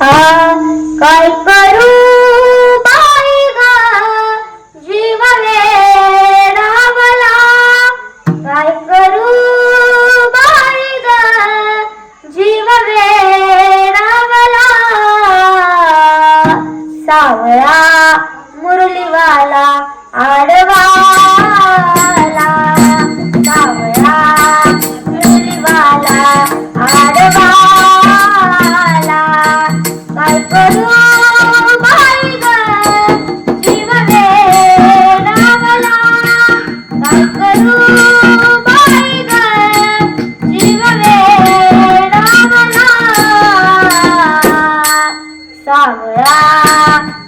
हा काय करू बाई गा जीव वेडावला काय करू बाई जीव जीव वेडावला सावळा मुरलीवाला आडवा Ah.